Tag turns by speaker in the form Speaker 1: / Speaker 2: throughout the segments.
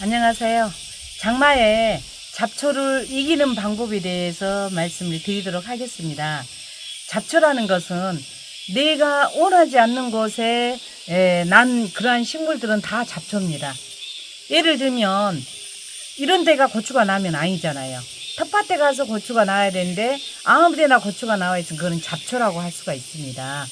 Speaker 1: 안녕하세요. 장마에 잡초를 이기는 방법에 대해서 말씀을 드리도록 하겠습니다. 잡초라는 것은 내가 원하지 않는 곳에 에, 난 그러한 식물들은 다 잡초입니다. 예를 들면 이런 데가 고추가 나면 아니잖아요. 텃밭에 가서 고추가 나와야 되는데 아무 데나 고추가 나와 있으면 그거는 잡초라고 할 수가 있습니다.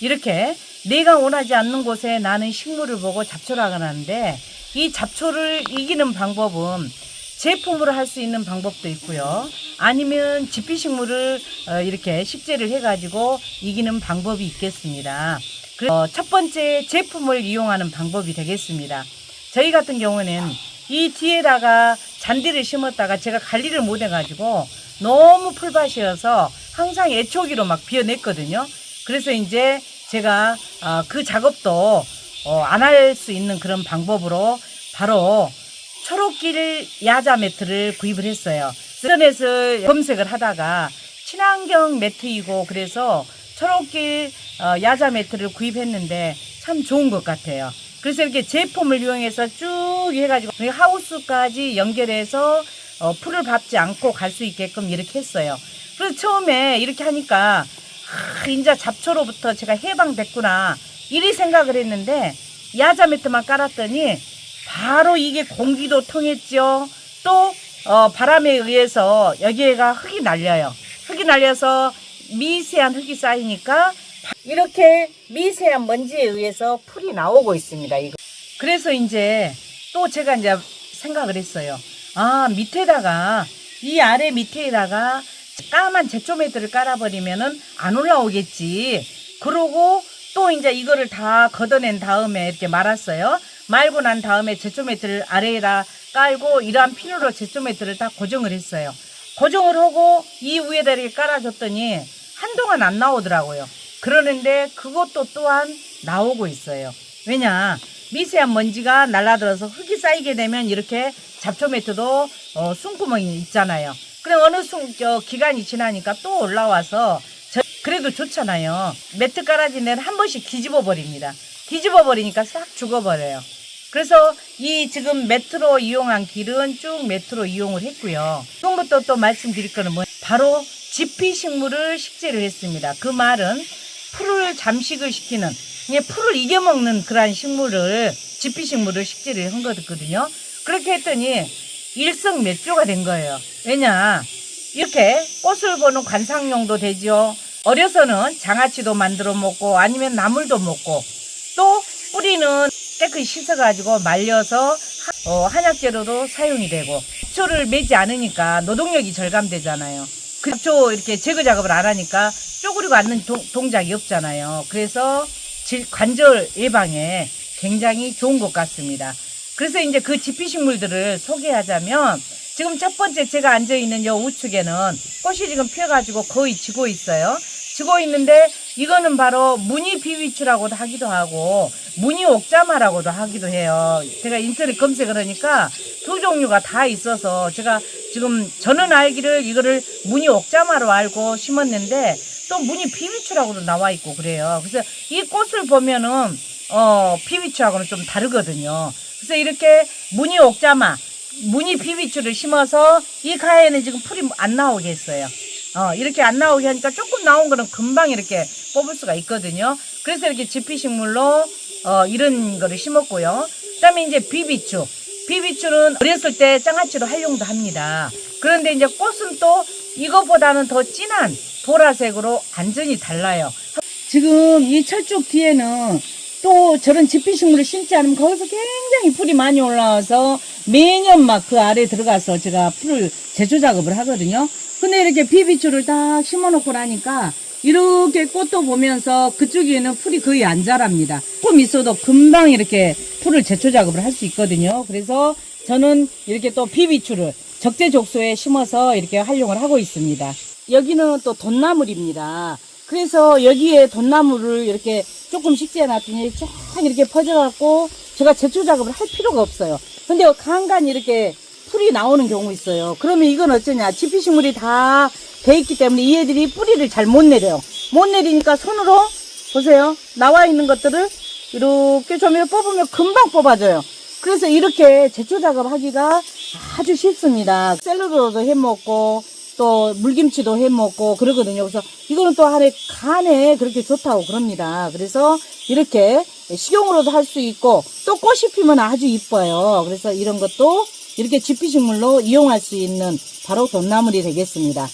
Speaker 1: 이렇게 내가 원하지 않는 곳에 나는 식물을 보고 잡초라고 하는데 이 잡초를 이기는 방법은 제품으로 할 수 있는 방법도 있고요. 아니면 지피식물을 어, 이렇게 식재를 해가지고 이기는 방법이 있겠습니다. 그- 어, 첫 번째 제품을 이용하는 방법이 되겠습니다. 저희 같은 경우는 이 뒤에다가 잔디를 심었다가 제가 관리를 못 해가지고 너무 풀밭이어서 항상 애초기로 막 비어냈거든요. 그래서 이제 제가 어, 그 작업도 안 할 수 있는 그런 방법으로 바로 초록길 야자 매트를 구입을 했어요. 인터넷을 검색을 하다가 친환경 매트이고 그래서 초록길 어, 야자 매트를 구입했는데 참 좋은 것 같아요. 그래서 이렇게 제품을 이용해서 쭉 해가지고 하우스까지 연결해서 어, 풀을 밟지 않고 갈 수 있게끔 이렇게 했어요. 그래서 처음에 이렇게 하니까 아, 인자 잡초로부터 제가 해방됐구나 이리 생각을 했는데 야자 매트만 깔았더니 바로 이게 공기도 통했죠. 또 어, 바람에 의해서 여기에가 흙이 날려요. 흙이 날려서 미세한 흙이 쌓이니까 이렇게 미세한 먼지에 의해서 풀이 나오고 있습니다. 이거. 그래서 이제 또 제가 이제 생각을 했어요. 아 밑에다가 이 아래 밑에다가 까만 제초매트를 깔아버리면은 안 올라오겠지. 그러고 또 이제 이거를 다 걷어낸 다음에 이렇게 말았어요. 말고 난 다음에 제초매트를 아래에다 깔고 이러한 필요로 제초매트를 다 고정을 했어요. 고정을 하고 이 위에다 이렇게 깔아줬더니 한동안 안 나오더라고요. 그러는데 그것도 또한 나오고 있어요. 왜냐 미세한 먼지가 날아들어서 흙이 쌓이게 되면 이렇게 잡초 매트도 어, 숨구멍이 있잖아요. 그래 어느 순 저 기간이 지나니까 또 올라와서 저- 그래도 좋잖아요. 매트 깔아진 데는 한 번씩 뒤집어 버립니다. 뒤집어 버리니까 싹 죽어버려요. 그래서 이 지금 매트로 이용한 길은 쭉 매트로 이용을 했고요. 지금부터 또 말씀드릴 거는 뭐 바로 지피 식물을 식재를 했습니다. 그 말은 풀을 잠식을 시키는 풀을 이겨먹는 그러한 식물을 지피 식물을 식재를 한 거거든요. 그렇게 했더니 일석몇조가 된 거예요. 왜냐 이렇게 꽃을 보는 관상용도 되죠. 어려서는 장아찌도 만들어 먹고 아니면 나물도 먹고 또 뿌리는 깨끗이 씻어가지고 말려서 하- 어, 한약재료도 사용이 되고 잡초를 매지 않으니까 노동력이 절감되잖아요. 그 잡초 이렇게 제거 작업을 안 하니까 쪼그리고 앉는 동, 동작이 없잖아요. 그래서 질- 관절 예방에 굉장히 좋은 것 같습니다. 그래서 이제 그 지피식물들을 소개하자면 지금 첫 번째 제가 앉아 있는 요 우측에는 꽃이 지금 피어가지고 거의 지고 있어요. 지고 있는데 이거는 바로 무늬 비위추라고도 하기도 하고 무늬 옥자마라고도 하기도 해요. 제가 인터넷 검색을 하니까 두 종류가 다 있어서 제가 지금 저는 알기를 이거를 무늬 옥자마로 알고 심었는데 또 무늬 비위추라고도 나와 있고 그래요. 그래서 이 꽃을 보면은 어 비위추하고는 좀 다르거든요. 그래서 이렇게 무늬 옥자마, 무늬 비비추를 심어서 이 가에는 지금 풀이 안 나오게 했어요. 어, 이렇게 안 나오게 하니까 조금 나온 거는 금방 이렇게 뽑을 수가 있거든요. 그래서 이렇게 지피식물로 어, 이런 거를 심었고요. 그 다음에 이제 비비추. 비비추는 어렸을 때 장아찌로 활용도 합니다. 그런데 이제 꽃은 또 이거보다는 더 진한 보라색으로 완전히 달라요. 지금 이 철쭉 뒤에는 또 저런 지피식물을 심지 않으면 거기서 굉장히 풀이 많이 올라와서 매년 막 그 아래 들어가서 제가 풀을 제조 작업을 하거든요. 근데 이렇게 비비추를 딱 심어놓고 나니까 이렇게 꽃도 보면서 그쪽에는 풀이 거의 안 자랍니다. 조금 있어도 금방 이렇게 풀을 제초 작업을 할 수 있거든요. 그래서 저는 이렇게 또 비비추를 적재적소에 심어서 이렇게 활용을 하고 있습니다. 여기는 또 돈나물입니다. 그래서 여기에 돈나물을 이렇게 조금 식재해 놨더니 쫙 이렇게 퍼져갖고 제가 제초 작업을 할 필요가 없어요. 근데 간간히 이렇게 풀이 나오는 경우 있어요. 그러면 이건 어쩌냐. 지피식물이 다 돼 있기 때문에 이 애들이 뿌리를 잘 못 내려요. 못 내리니까 손으로 보세요. 나와 있는 것들을 이렇게 좀 뽑으면 금방 뽑아져요. 그래서 이렇게 제초 작업하기가 아주 쉽습니다. 샐러드도 해 먹고 또 물김치도 해 먹고 그러거든요. 그래서 이거는 또 하루에 간에 그렇게 좋다고 그럽니다. 그래서 이렇게 식용으로도 할 수 있고 또 꽃이 피면 아주 이뻐요. 그래서 이런 것도 이렇게 지피식물로 이용할 수 있는 바로 돈나물이 되겠습니다.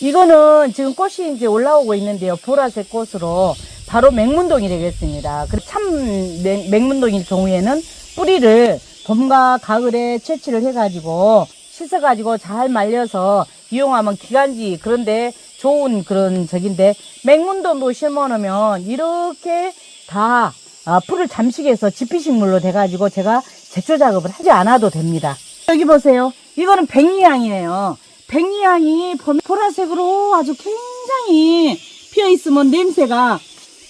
Speaker 1: 이거는 지금 꽃이 이제 올라오고 있는데요. 보라색 꽃으로 바로 맹문동이 되겠습니다. 그참 맹문동일 경우에는 뿌리를 봄과 가을에 채취를 해가지고 씻어가지고 잘 말려서 이용하면 기관지 그런데 좋은 그런 적인데 맹문동도 심어놓으면 이렇게 다 아, 풀을 잠식해서 지피식물로 돼가지고 제가 제초 작업을 하지 않아도 됩니다. 여기 보세요. 이거는 백리향이에요. 백리향이 봄- 보라색으로 아주 굉장히 피어 있으면 냄새가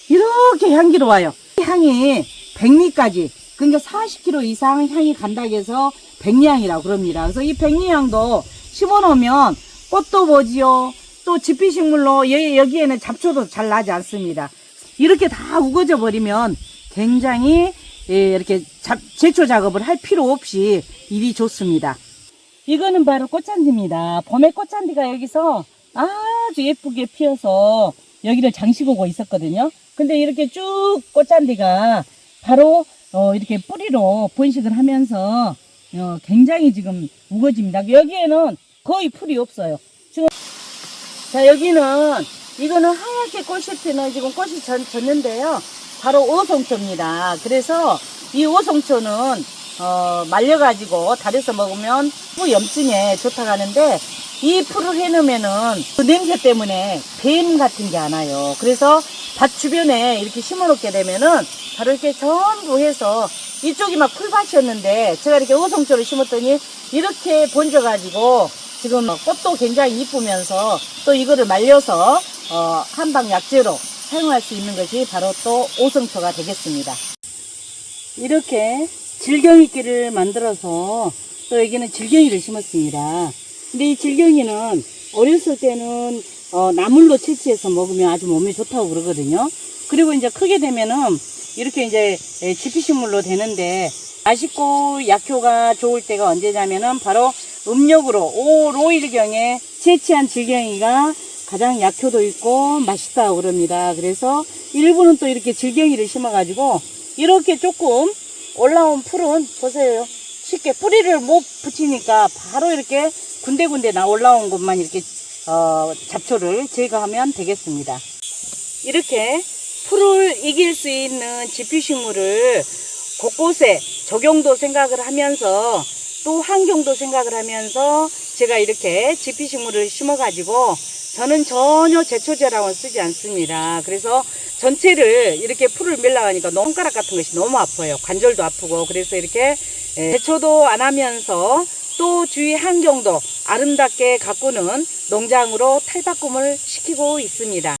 Speaker 1: 이렇게 향기로워요. 이 향이 백리까지 그러니까 40kg 이상 향이 간다고 해서 백리향이라고 그럽니다. 그래서 이 백리향도 심어놓으면 꽃도 보지요. 또 지피식물로 여- 여기에는 잡초도 잘 나지 않습니다. 이렇게 다 우거져 버리면 굉장히 예, 이렇게 잡- 제초 작업을 할 필요 없이 일이 좋습니다. 이거는 바로 꽃잔디입니다. 봄에 꽃잔디가 여기서 아주 예쁘게 피어서 여기를 장식하고 있었거든요. 근데 이렇게 쭉 꽃잔디가 바로 어, 이렇게 뿌리로 번식을 하면서 어, 굉장히 지금 우거집니다. 여기에는 거의 풀이 없어요. 지금 자 여기는 이거는 하얗게 꽃이 피는 지금 꽃이 졌, 졌는데요. 바로 오송초입니다. 그래서 이 오송초는 어, 말려가지고 달여서 먹으면 뭐 염증에 좋다고 하는데 이 풀을 해놓으면은 그 냄새 때문에 뱀 같은 게 안 와요. 그래서 밭 주변에 이렇게 심어놓게 되면은 바로 이렇게 전부 해서 이쪽이 막 풀밭이었는데 제가 이렇게 오송초를 심었더니 이렇게 번져가지고 지금 꽃도 굉장히 이쁘면서 또 이거를 말려서 어, 한방 약재로 사용할 수 있는 것이 바로 또 오성초가 되겠습니다. 이렇게 질경이끼를 만들어서 또 여기는 질경이를 심었습니다. 근데 이 질경이는 어렸을 때는 어, 나물로 채취해서 먹으면 아주 몸에 좋다고 그러거든요. 그리고 이제 크게 되면은 이렇게 이제 에, 지피식물로 되는데 맛있고 약효가 좋을 때가 언제냐면은 바로 음력으로 5, 5일경에 채취한 질경이가 가장 약효도 있고 맛있다고 그럽니다. 그래서 일부는 또 이렇게 질경이를 심어가지고 이렇게 조금 올라온 풀은 보세요. 쉽게 뿌리를 못 붙이니까 바로 이렇게 군데군데 나 올라온 것만 이렇게 어, 잡초를 제거하면 되겠습니다. 이렇게 풀을 이길 수 있는 지피식물을 곳곳에 적용도 생각을 하면서 또 환경도 생각을 하면서 제가 이렇게 지피식물을 심어가지고 저는 전혀 제초제랑은 쓰지 않습니다. 그래서 전체를 이렇게 풀을 밀라가니까 손가락 같은 것이 너무 아파요. 관절도 아프고 그래서 이렇게 예, 제초도 안 하면서 또 주위 환경도 아름답게 가꾸는 농장으로 탈바꿈을 시키고 있습니다.